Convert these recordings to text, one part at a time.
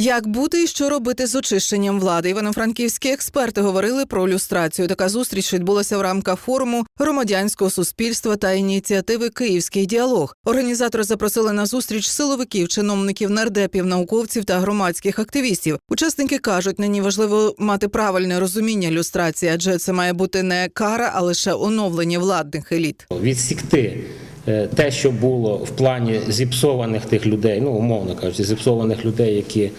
Як бути і що робити з очищенням влади? Івано-франківські експерти говорили про люстрацію. Така зустріч відбулася в рамках форуму громадянського суспільства та ініціативи Київський діалог. Організатори запросили на зустріч силовиків, чиновників, нардепів, науковців та громадських активістів. Учасники кажуть, нині важливо мати правильне розуміння люстрації, адже це має бути не кара, а лише оновлення владних еліт. відсікти те, що було в плані зіпсованих тих людей, ну умовно кажучи, зіпсованих людей, які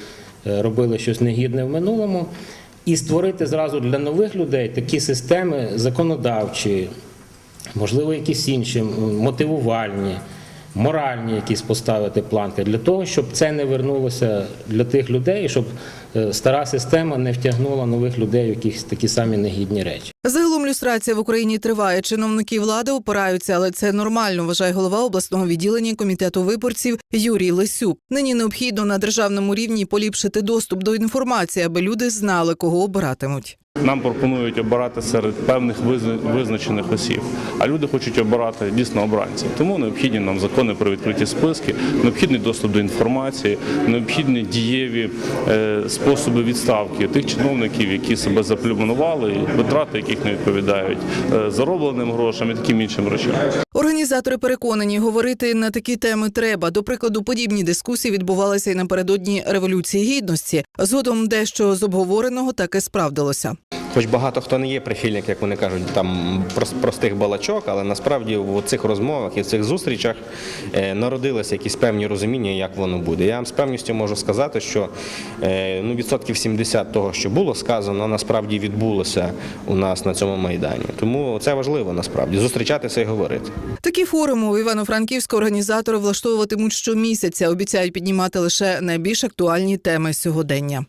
е, робили щось негідне в минулому, і створити зразу для нових людей такі системи законодавчі, можливо, якісь інші мотивувальні. Моральні якісь поставити планки для того, щоб це не вернулося для тих людей, щоб е, стара система не втягнула нових людей в якісь такі самі негідні речі. Люстрація в Україні триває. Чиновники влади опираються, але це нормально. Вважає голова обласного відділення комітету виборців Юрій Лисюк. Нині необхідно на державному рівні поліпшити доступ до інформації, аби люди знали, кого обиратимуть. Нам пропонують обирати серед певних визна- визначених осіб, а люди хочуть обирати дійсно обранців. Тому необхідні нам закони про відкриті списки, необхідний доступ до інформації, необхідні дієві е, способи відставки тих чиновників, які себе заплюманували, витрати яких не відповідають е, заробленим грошам і таким іншим речам. Організатори переконані, говорити на такі теми треба. До прикладу, подібні дискусії відбувалися і напередодні революції гідності. Згодом дещо з обговореного так і справдилося. Хоч багато хто не є прихильник, як вони кажуть, там прос- простих балачок, але насправді в цих розмовах і в цих зустрічах е, народилися якісь певні розуміння, як воно буде. Я вам з певністю можу сказати, що е, ну, відсотків 70 того, що було сказано, насправді відбулося у нас на цьому майдані. Тому це важливо насправді зустрічатися і говорити. Такі форуми у Івано-Франківську організатори влаштовуватимуть щомісяця. Обіцяють піднімати лише найбільш актуальні теми сьогодення.